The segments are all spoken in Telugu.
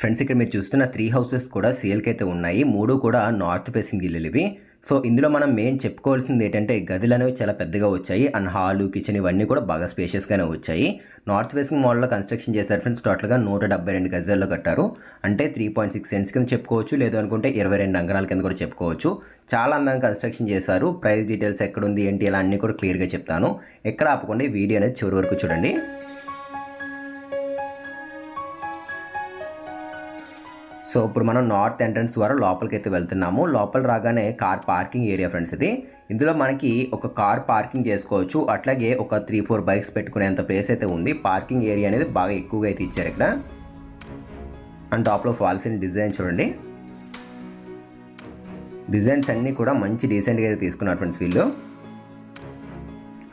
ఫ్రెండ్స్ ఇక్కడ మీరు చూస్తున్న త్రీ హౌసెస్ కూడా సేల్కి అయితే ఉన్నాయి. మూడు కూడా నార్త్ ఫేసింగ్ ఇల్లులు ఇవి సో ఇందులో మనం మెయిన్ చెప్పుకోవాల్సింది ఏంటంటే గదులు అనేవి చాలా పెద్దగా వచ్చాయి. అండ్ హాలు కిచెన్ ఇవన్నీ కూడా బాగా స్పేషియస్గానే వచ్చాయి. నార్త్ ఫేసింగ్ మోడల్లో కన్స్ట్రక్షన్ చేశారు ఫ్రెండ్స్ టోటల్గా నూట డెబ్బై రెండు గజాల్లో కట్టారు. అంటే త్రీ పాయింట్ సిక్స్ సెన్స్ కింద చెప్పుకోవచ్చు లేదు అనుకుంటే ఇరవై రెండు అంగరాల కింద కూడా చెప్పుకోవచ్చు. చాలా అందంగా కన్స్ట్రక్షన్ చేశారు. ప్రైస్ డీటెయిల్స్ ఎక్కడ ఉంది ఏంటి ఇలా అన్నీ కూడా క్లియర్గా చెప్తాను. ఎక్కడ ఆపకుండా ఈ వీడియో అనేది చివరి వరకు చూడండి. సో ఇప్పుడు మనం నార్త్ ఎంట్రన్స్ ద్వారా లోపలికి అయితే వెళ్తున్నాము. లోపల రాగానే కార్ పార్కింగ్ ఏరియా ఫ్రెండ్స్ ఇది. ఇందులో మనకి ఒక కార్ పార్కింగ్ చేసుకోవచ్చు. అట్లాగే ఒక త్రీ ఫోర్ బైక్స్ పెట్టుకునేంత ప్లేస్ అయితే ఉంది. పార్కింగ్ ఏరియా అనేది బాగా ఎక్కువగా అయితే ఇచ్చారు ఇక్కడ. అండ్ టాప్లో ఫాల్స్ డిజైన్ చూడండి. డిజైన్స్ అన్నీ కూడా మంచి డీసెంట్గా అయితే తీసుకున్నారు ఫ్రెండ్స్ వీళ్ళు.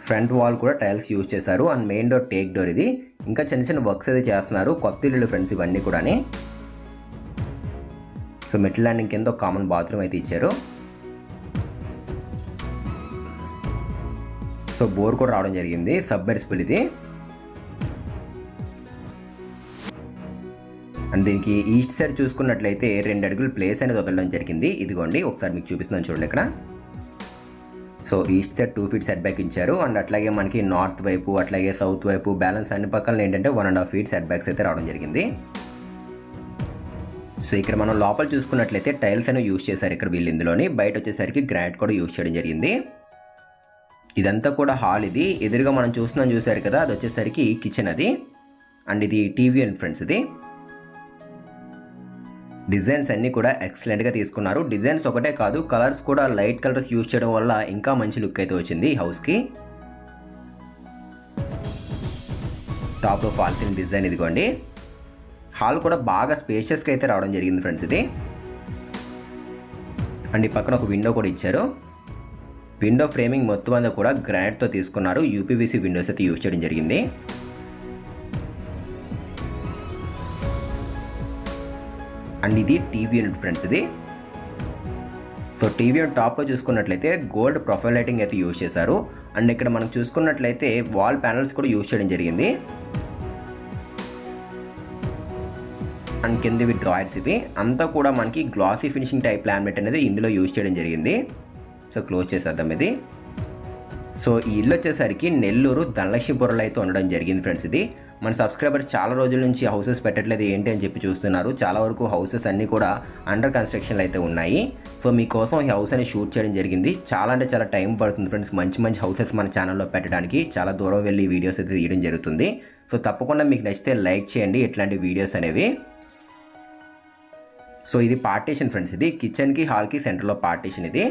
ఫ్రంట్ వాల్ కూడా టైల్స్ యూజ్ చేశారు. And main door teak door ఇది. ఇంకా చిన్న చిన్న వర్క్స్ అయితే చేస్తున్నారు. కొత్త ఇల్లు ఫ్రెండ్స్ ఇవన్నీ కూడా సో మెట్ల ల్యాండింగ్ కింద ఒక కామన్ బాత్రూమ్ అయితే ఇచ్చారు. సో బోర్ కూడా రావడం జరిగింది సబ్మెర్సిబుల్ ఇది అండ్ దీనికి ఈస్ట్ సైడ్ చూసుకున్నట్లయితే రెండు అడుగులు ప్లేస్ అనేది వదలడం జరిగింది. ఇదిగోండి ఒకసారి మీకు చూపిస్తున్నాను చూడండి ఇక్కడ. So east side two feet set back ఇచ్చారు. అండ్ అట్లాగే మనకి నార్త్ వైపు అట్లాగే సౌత్ వైపు బ్యాలెన్స్ అన్ని పక్కన ఏంటంటే one and half feet set backs అయితే రావడం జరిగింది. సో ఇక్కడ మనం లోపల చూసుకున్నట్లయితే టైల్స్ అనేవి యూజ్ చేశారు ఇక్కడ వీళ్ళు ఇందులోని. బయట వచ్చేసరికి గ్రానైట్ కూడా యూజ్ చేయడం జరిగింది. ఇదంతా కూడా హాల్ ఇది. ఎదురుగా మనం చూస్తున్నాం చూసారు కదా అది వచ్చేసరికి కిచెన్ అది. అండ్ ఇది టీవీ అండ్ ఫ్రెండ్స్ ఇది. డిజైన్స్ అన్నీ కూడా ఎక్సలెంట్గా తీసుకున్నారు. డిజైన్స్ ఒకటే కాదు కలర్స్ కూడా లైట్ కలర్స్ యూజ్ చేయడం వల్ల ఇంకా మంచి లుక్ అయితే వచ్చింది హౌస్కి. టాప్లో ఫాల్సింగ్ డిజైన్ ఇదిగోండి. హాల్ కూడా బాగా స్పేషియస్గా అయితే రావడం జరిగింది ఫ్రెండ్స్ ఇది. అండ్ ఈ పక్కన ఒక విండో కూడా ఇచ్చారు. విండో ఫ్రేమింగ్ మొత్తం అంతా కూడా గ్రానైట్తో తీసుకున్నారు. యూపీవీసీ విండోస్ అయితే యూజ్ చేయడం జరిగింది. అండ్ ఇది టీవీ యూనిట్ ఫ్రెండ్స్ ఇది. సో టీవీ యూనిట్ టాప్లో చూసుకున్నట్లయితే గోల్డ్ ప్రొఫైల్ లైటింగ్ అయితే యూజ్ చేశారు. అండ్ ఇక్కడ మనం చూసుకున్నట్లయితే వాల్ ప్యానల్స్ కూడా యూజ్ చేయడం జరిగింది. అండ్ కిందవి డ్రాయర్స్ ఇవి. అంతా కూడా మనకి గ్లాసీ ఫినిషింగ్ టైప్ లామినేట్ అనేది ఇందులో యూజ్ చేయడం జరిగింది. సో క్లోజ్ చేసేద్దాం ఇది. సో ఈ ఇల్లు వచ్చేసరికి నెల్లూరు ధనలక్ష్మీపురంలో అయితే ఉండడం జరిగింది ఫ్రెండ్స్ ఇది. మన సబ్స్క్రైబర్స్ చాలా రోజుల నుంచి హౌసెస్ పెట్టట్లేదు ఏంటి అని చెప్పి చూస్తున్నారు. చాలా వరకు హౌసెస్ అన్నీ కూడా అండర్ కన్స్ట్రక్షన్లు అయితే ఉన్నాయి. సో మీకోసం ఈ హౌస్ అని షూట్ చేయడం జరిగింది. చాలా అంటే చాలా టైం పడుతుంది ఫ్రెండ్స్ మంచి మంచి హౌసెస్ మన ఛానల్లో పెట్టడానికి. చాలా దూరం వెళ్ళి వీడియోస్ అయితే తీయడం జరుగుతుంది. సో తప్పకుండా మీకు నచ్చితే లైక్ చేయండి. ఇట్లాంటి వీడియోస్ అనేవి సో ఇది పార్టీషన్ ఫ్రెండ్స్ ఇది కిచెన్కి హాల్కి సెంటర్లో పార్టీషన్ ఇది.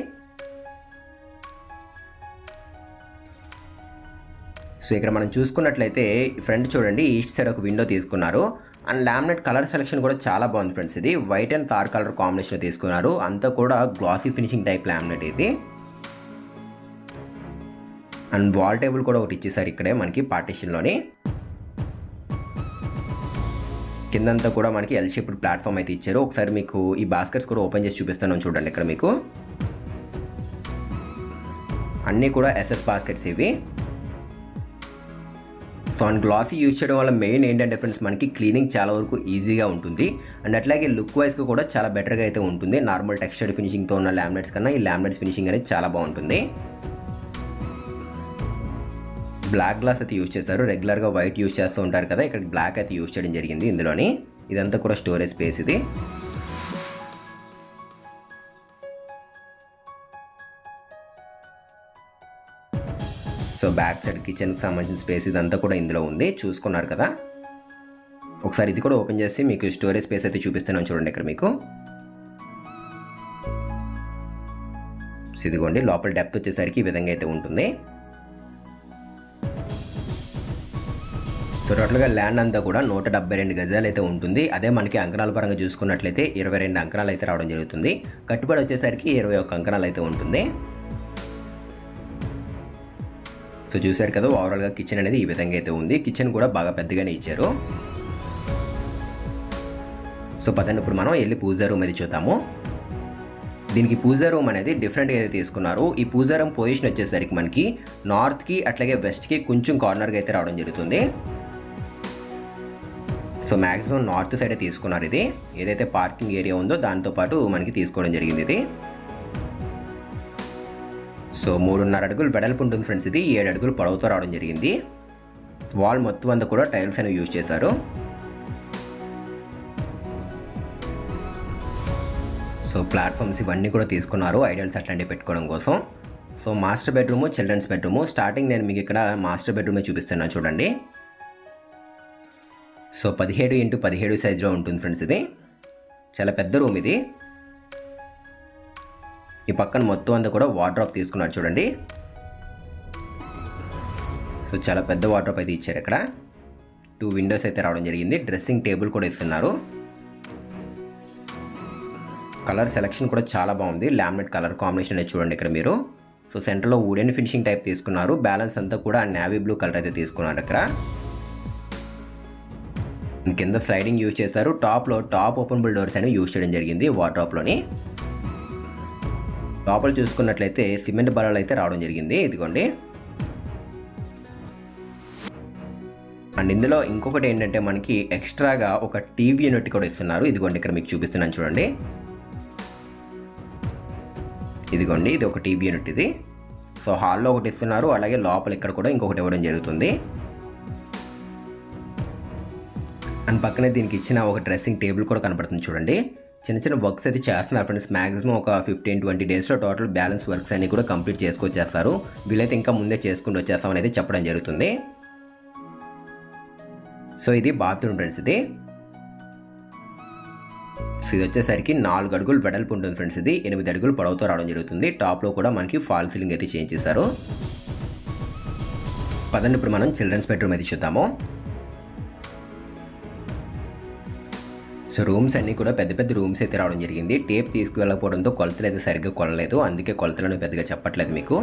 సో ఇక్కడ మనం చూసుకున్నట్లయితే ఫ్రంట్ చూడండి ఈస్ట్ సైడ్ ఒక విండో తీసుకున్నారు. అండ్ లామినేట్ కలర్ సెలెక్షన్ కూడా చాలా బాగుంది ఫ్రెండ్స్ ఇది వైట్ అండ్ తార్ కలర్ కాంబినేషన్ తీసుకున్నారు. అంతా కూడా గ్లాసీ ఫినిషింగ్ టైప్ లామినేట్ ఇది. అండ్ వాల్ టేబుల్ కూడా ఒకటి ఇచ్చేసారు ఇక్కడే మనకి పార్టీషన్లోని కిందంతా కూడా మనకి ఎల్ షేప్డ్ ప్లాట్ఫామ్ అయితే ఇచ్చారు. ఒకసారి మీకు ఈ బాస్కెట్స్ కూడా ఓపెన్ చేసి చూపిస్తాను చూడండి ఇక్కడ మీకు. అన్నీ కూడా ఎస్ఎస్ బాస్కెట్స్ ఇవి. సో అండ్ గ్లాసీ యూజ్ చేయడం వల్ల మెయిన్ ఏంటంటే ఫ్రెండ్స్ మనకి క్లీనింగ్ చాలా వరకు ఈజీగా ఉంటుంది. అండ్ అట్లాగే లుక్ వైజ్గా కూడా చాలా బెటర్గా అయితే ఉంటుంది. నార్మల్ టెక్స్చర్డ్ ఫినిషింగ్తో ఉన్న లామినేట్స్ కన్నా ఈ లామినేట్స్ ఫినిషింగ్ అనేది చాలా బాగుంటుంది. బ్లాక్ గ్లాస్ అయితే యూజ్ చేస్తారు. రెగ్యులర్గా వైట్ యూజ్ చేస్తూ ఉంటారు కదా ఇక్కడ బ్లాక్ అయితే యూజ్ చేయడం జరిగింది ఇందులోని. ఇదంతా కూడా స్టోరేజ్ స్పేస్ ఇది. సో బ్యాక్ సైడ్ కిచెన్కి సంబంధించిన స్పేస్ ఇదంతా కూడా ఇందులో ఉంది. చూసుకున్నారు కదా. ఒకసారి ఇది కూడా ఓపెన్ చేసి మీకు స్టోరేజ్ స్పేస్ అయితే చూపిస్తున్నాను చూడండి ఇక్కడ మీకు. ఇదిగోండి లోపల డెప్త్ వచ్చేసరికి ఈ విధంగా అయితే ఉంటుంది. సో టోటల్గా ల్యాండ్ అంతా కూడా నూట డెబ్బై రెండు గజాలు అయితే ఉంటుంది. అదే మనకి అంకణాల పరంగా చూసుకున్నట్లయితే ఇరవై రెండు అంకణాలు అయితే రావడం జరుగుతుంది. కట్టుబడి వచ్చేసరికి ఇరవై ఒక్క అంకణాలు అయితే ఉంటుంది. సో చూసారు కదా ఓవరాల్గా కిచెన్ అనేది ఈ విధంగా అయితే ఉంది. కిచెన్ కూడా బాగా పెద్దగానే ఇచ్చారు. సో పదండి ఇప్పుడు మనం వెళ్ళి పూజా రూమ్ అది చూద్దాము. దీనికి పూజా రూమ్ అనేది డిఫరెంట్గా అయితే తీసుకున్నారు. ఈ పూజా రూమ్ పొజిషన్ వచ్చేసరికి మనకి నార్త్కి అట్లాగే వెస్ట్కి కొంచెం కార్నర్గా అయితే రావడం జరుగుతుంది. సో మ్యాక్సిమం నార్త్ సైడే తీసుకున్నారు ఇది. ఏదైతే పార్కింగ్ ఏరియా ఉందో దాంతోపాటు మనకి తీసుకోవడం జరిగింది ఇది. సో మూడున్నర అడుగులు వెడల్పు ఉంటుంది ఫ్రెండ్స్ ఇది. ఏడు అడుగులు పొడవుతో రావడం జరిగింది. వాల్ మొత్తం అంతా కూడా టైల్స్ అనేవి యూజ్ చేశారు. సో ప్లాట్ఫామ్స్ ఇవన్నీ కూడా తీసుకున్నారు ఐడియల్స్ అట్లాంటివి పెట్టుకోవడం కోసం. So master bedroom children's bedroom starting నేను మీకు ఇక్కడ మాస్టర్ బెడ్రూమే చూపిస్తున్నాను చూడండి. సో పదిహేడు ఇంటూ పదిహేడు సైజులో ఉంటుంది ఫ్రెండ్స్ ఇది. చాలా పెద్ద రూమ్ ఇది. ఈ పక్కన మొత్తం అంతా కూడా వార్డ్రాప్ తీసుకున్నారు చూడండి. సో చాలా పెద్ద వార్డ్రాప్ అయితే ఇచ్చారు ఇక్కడ టూ విండోస్ అయితే రావడం జరిగింది. డ్రెస్సింగ్ టేబుల్ కూడా ఇస్తున్నారు. కలర్ సెలెక్షన్ కూడా చాలా బాగుంది. లామినేట్ కలర్ కాంబినేషన్ అనేది చూడండి ఇక్కడ మీరు. సో సెంటర్లో వుడెన్ ఫినిషింగ్ టైప్ తీసుకున్నారు. బ్యాలెన్స్ అంతా కూడా నేవీ బ్లూ కలర్ అయితే తీసుకున్నారు ఇక్కడ కింద స్లైడింగ్ యూజ్ చేశారు. టాప్లో టాప్ ఓపెనబుల్ డోర్స్ అనేవి యూజ్ చేయడం జరిగింది వార్డ్రాప్లోని లోపల చూసుకున్నట్లయితే సిమెంట్ బలాలు అయితే రావడం జరిగింది. ఇదిగోండి. అండ్ ఇందులో ఇంకొకటి ఏంటంటే మనకి ఎక్స్ట్రాగా ఒక టీవీ యూనిట్ కూడా ఇస్తున్నారు. ఇదిగోండి ఇక్కడ మీకు చూపిస్తున్నాను చూడండి. ఇదిగోండి ఇది ఒక టీవీ యూనిట్ ఇది. సో హాల్లో ఒకటి ఇస్తున్నారు. అలాగే లోపల ఇక్కడ కూడా ఇంకొకటి ఇవ్వడం జరుగుతుంది. అండ్ పక్కనే దీనికి ఇచ్చిన ఒక డ్రెస్సింగ్ టేబుల్ కూడా కనబడుతుంది చూడండి. చిన్న చిన్న వర్క్స్ అయితే చేస్తున్నారు ఫ్రెండ్స్. మాక్సిమం ఒక ఫిఫ్టీన్ ట్వంటీ డేస్లో టోటల్ బ్యాలెన్స్ వర్క్స్ అన్ని కూడా కంప్లీట్ చేసుకొచ్చేస్తారు. వీలైతే ఇంకా ముందే చేసుకుంటూ వచ్చేస్తాం అనేది చెప్పడం జరుగుతుంది. సో ఇది బాత్రూమ్ ఫ్రెండ్స్ ఇది. సో ఇది వచ్చేసరికి నాలుగు అడుగులు వెడల్పు ఉంటుంది ఫ్రెండ్స్ ఇది. ఎనిమిది అడుగులు పొడవుతో రావడం జరుగుతుంది. టాప్లో కూడా మనకి ఫాల్ సీలింగ్ అయితే చేంజ్ చేశారు. పదండి ఇప్పుడు మనం చిల్డ్రన్స్ బెడ్రూమ్ అయితే చూద్దాము. సో రూమ్స్ అన్నీ కూడా పెద్ద పెద్ద రూమ్స్ అయితే రావడం జరిగింది. టేప్ తీసుకువెళ్ళకపోవడంతో కొలతలు అయితే సరిగ్గా కొలలేదు అందుకే కొలతలను పెద్దగా చెప్పట్లేదు మీకు.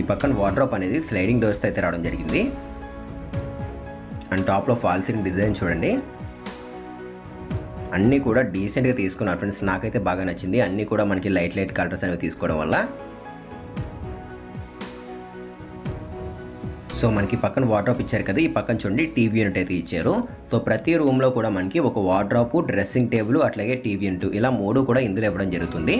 ఈ పక్కన వార్డ్రోప్ అనేది స్లైడింగ్ డోర్స్ అయితే రావడం జరిగింది. అండ్ టాప్లో ఫాల్ సీలింగ్ డిజైన్ చూడండి. అన్నీ కూడా డీసెంట్గా తీసుకున్నారు. ఫ్రెండ్స్ నాకైతే బాగా నచ్చింది. అన్నీ కూడా మనకి లైట్ లైట్ కలర్స్ అనేవి తీసుకోవడం వల్ల. సో మనకి పక్కన వార్డ్రాప్ ఇచ్చారు కదా ఈ పక్కన చూడండి టీవీ యూనిట్ అయితే ఇచ్చారు. సో ప్రతి రూమ్లో కూడా మనకి ఒక వార్డ్రాప్ డ్రెస్సింగ్ టేబుల్ అట్లాగే టీవీ యూనిట్ ఇలా మూడు కూడా ఇందులో ఇవ్వడం జరుగుతుంది.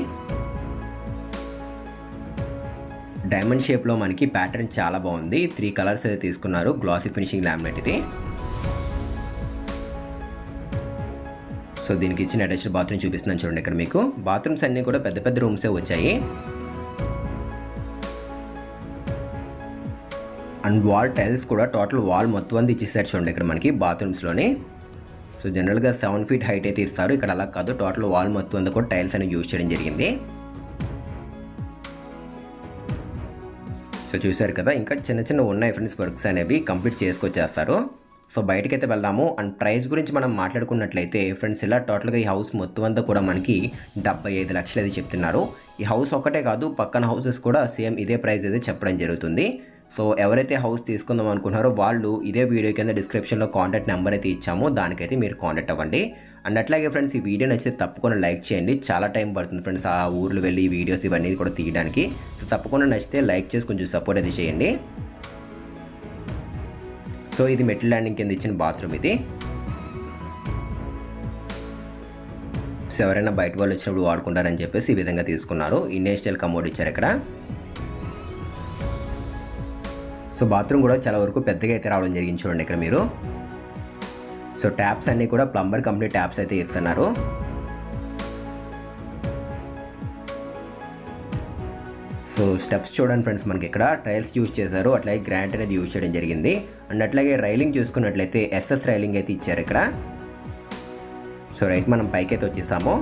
డైమండ్ షేప్లో మనకి ప్యాటర్న్ చాలా బాగుంది. త్రీ కలర్స్ అయితే తీసుకున్నారు గ్లాసీ ఫినిషింగ్ ల్యామినేట్ ఇది. సో దీనికి ఇచ్చిన అటాచ్డ్ బాత్రూమ్ చూపిస్తున్నాను చూడండి ఇక్కడ మీకు. బాత్రూమ్స్ అన్నీ కూడా పెద్ద పెద్ద రూమ్సే వచ్చాయి. అండ్ వాల్ టైల్స్ కూడా టోటల్ వాల్ మొత్తం అంతా ఇచ్చేసారు చూడండి ఇక్కడ మనకి బాత్రూమ్స్లోని. సో జనరల్గా సెవెన్ ఫీట్ హైట్ అయితే ఇస్తారు. ఇక్కడ అలా కాదు టోటల్ వాల్ మొత్తం అంతా కూడా టైల్స్ అనేవి యూజ్ చేయడం జరిగింది. సో చూశారు కదా ఇంకా చిన్న చిన్న ఉన్నాయి ఫ్రెండ్స్ వర్క్స్ అనేవి కంప్లీట్ చేసుకొచ్చేస్తారు. సో బయటకైతే వెళ్దాము. అండ్ ప్రైస్ గురించి మనం మాట్లాడుకున్నట్లయితే ఫ్రెండ్స్ ఇలా టోటల్గా ఈ హౌస్ మొత్తం అంతా కూడా మనకి డెబ్బై ఐదు లక్షలు అయితే చెప్తున్నారు. ఈ హౌస్ ఒకటే కాదు పక్కన హౌసెస్ కూడా సేమ్ ఇదే ప్రైస్ అయితే చెప్పడం జరుగుతుంది. సో ఎవరైతే హౌస్ తీసుకుందాం అనుకున్నారో వాళ్ళు ఇదే వీడియో కింద డిస్క్రిప్షన్లో కాంటాక్ట్ నెంబర్ అయితే ఇచ్చామో. దానికైతే మీరు కాంటాక్ట్ అవ్వండి. అండ్ అట్లాగే ఫ్రెండ్స్ ఈ వీడియో నచ్చితే తప్పకుండా లైక్ చేయండి. చాలా టైం పడుతుంది ఫ్రెండ్స్ ఆ ఊర్లు వెళ్ళి ఈ వీడియోస్ ఇవన్నీ కూడా తీయడానికి. సో తప్పకుండా నచ్చితే లైక్ చేసి కొంచెం సపోర్ట్ అయితే చేయండి. సో ఇది మెట్ల ల్యాండింగ్ కింద ఇచ్చిన బాత్రూమ్ ఇది. సో ఎవరైనా బయట వాళ్ళు వచ్చినప్పుడు వాడుకుంటారని చెప్పేసి ఈ విధంగా తీసుకున్నారు. ఇన్నేషనల్ కమోడ్ ఇచ్చారు ఇక్కడ. సో బాత్రూమ్ కూడా చాలా వరకు పెద్దగా అయితే రావడం జరిగింది చూడండి ఇక్కడ మీరు. సో ట్యాప్స్ అన్నీ కూడా ప్లంబర్ కంపెనీ ట్యాప్స్ అయితే ఇస్తున్నారు. సో స్టెప్స్ చూడండి ఫ్రెండ్స్ మనకి ఇక్కడ. టైల్స్ యూజ్ చేశారు అట్లాగే గ్రాంట్ అనేది యూజ్ చేయడం జరిగింది. అండ్ అట్లాగే రైలింగ్ చూసుకున్నట్లయితే ఎస్ఎస్ రైలింగ్ అయితే ఇచ్చారు ఇక్కడ. సో రైట్ మనం పైకి అయితే వచ్చేసాము.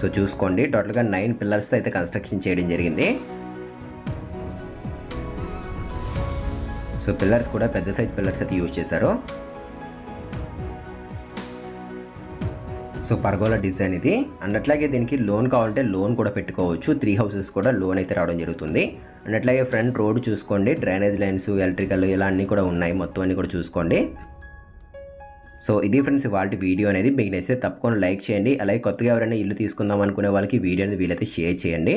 సో చూసుకోండి టోటల్గా నైన్ పిల్లర్స్ అయితే కన్స్ట్రక్షన్ చేయడం జరిగింది. సో పిల్లర్స్ కూడా పెద్ద సైజ్ పిల్లర్స్ అయితే యూజ్ చేశారు. సో పర్గోలా డిజైన్ ఇది. అండ్ అట్లాగే దీనికి లోన్ కావాలంటే లోన్ కూడా పెట్టుకోవచ్చు. త్రీ హౌసెస్ కూడా లోన్ అయితే రావడం జరుగుతుంది. అండ్ అట్లాగే ఫ్రంట్ రోడ్ చూసుకోండి. డ్రైనేజ్ లైన్స్ ఎలక్ట్రికల్ ఇలా అన్నీ కూడా ఉన్నాయి. మొత్తం అన్నీ కూడా చూసుకోండి. సో ఇది ఫ్రెండ్స్ వాళ్ళ వీడియో అనేది. మీకు నచ్చితే తప్పకుండా లైక్ చేయండి. అలాగే కొత్తగా ఎవరైనా ఇల్లు తీసుకుందాం అనుకునే వాళ్ళకి వీడియోని వీలైతే షేర్ చేయండి.